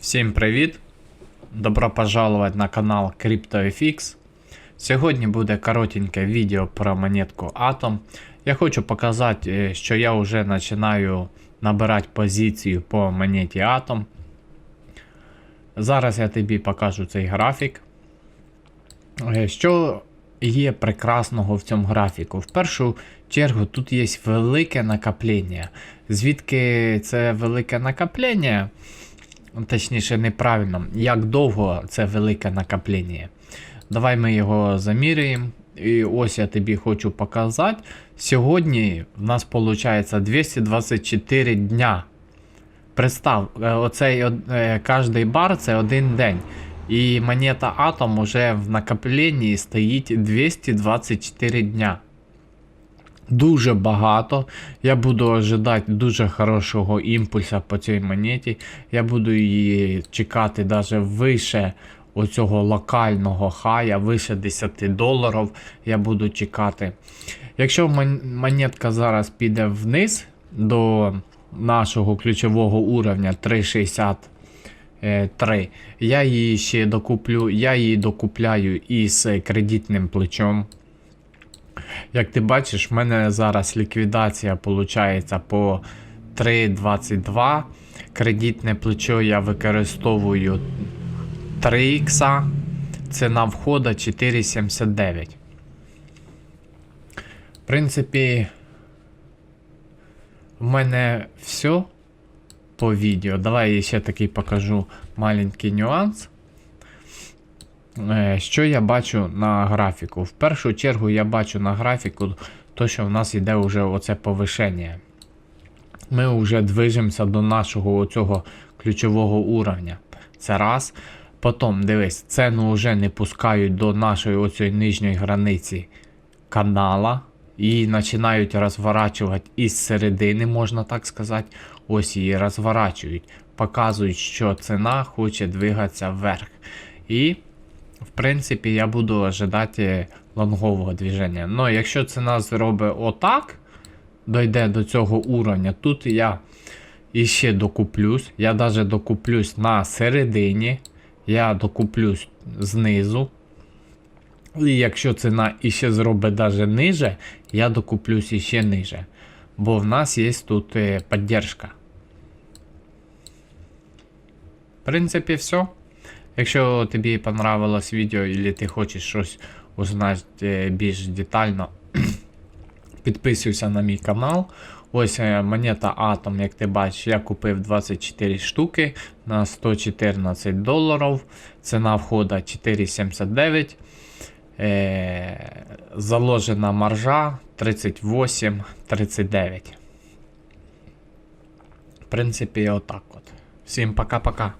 Всім привіт! Добро пожаловать на канал CryptoFX. Сьогодні буде коротеньке відео про монетку Atom. Я хочу показати, е, що я вже починаю набирати позицію по монеті Atom. Зараз я тобі покажу цей графік. Е, Що є прекрасного в цьому графіку? В першу чергу тут є велике накоплення. Звідки це велике накоплення? Точніше, неправильно. Як довго це велике накоплення? Давай ми його заміряємо. І ось я тобі хочу показати. Сьогодні в нас виходить 224 дня. Представ, е, оцей е, кожний бар це один день. І монета Атом уже в накопленні стоїть 224 дня. Дуже багато. Я буду ожидати дуже хорошого імпульсу по цій монеті. Я буду її чекати навіть вище оцього локального хая, вище 10 доларів. Я буду чекати. Якщо монетка зараз піде вниз до нашого ключового уровня 3,63, я її ще докуплю, я її докупляю із кредитним плечом. Як ти бачиш, в мене зараз ліквідація виходить по 3,22. Кредитне плечо я використовую 3 ікса. Ціна входа 4,79. В принципі, в мене все по відео. Давай я ще такий покажу маленький нюанс. Е, Що я бачу на графіку? В першу чергу я бачу на графіку то, що в нас йде вже оце повишення. Ми вже движемося до нашого оцього ключового уровня. Це раз. Потім, дивись, ціну вже не пускають до нашої оцієї нижньої границі канала. І починають розворачувати із середини, можна так сказати. Ось її розворачують. Показують, що ціна хоче двигатися вверх. І в принципі, я буду ожидати лонгового движення. Ну, якщо ціна зробить отак, дойде до цього уровня, тут я іще докуплюсь. Я навіть докуплюсь на середині, я докуплюсь знизу. І якщо ціна іще зробить навіть ниже, я докуплюсь іще ниже. Бо в нас є тут е, підтримка. В принципі, все. Якщо тобі понравилось відео, і ти хочеш щось узнати е, більш детально, підписуйся на мій канал. Ось е, монета Atom, як ти бачиш, я купив 24 штуки на 114 доларів. Ціна входа 4,79. Е, заложена маржа 38,39. В принципі, отак от. Всім пока-пока.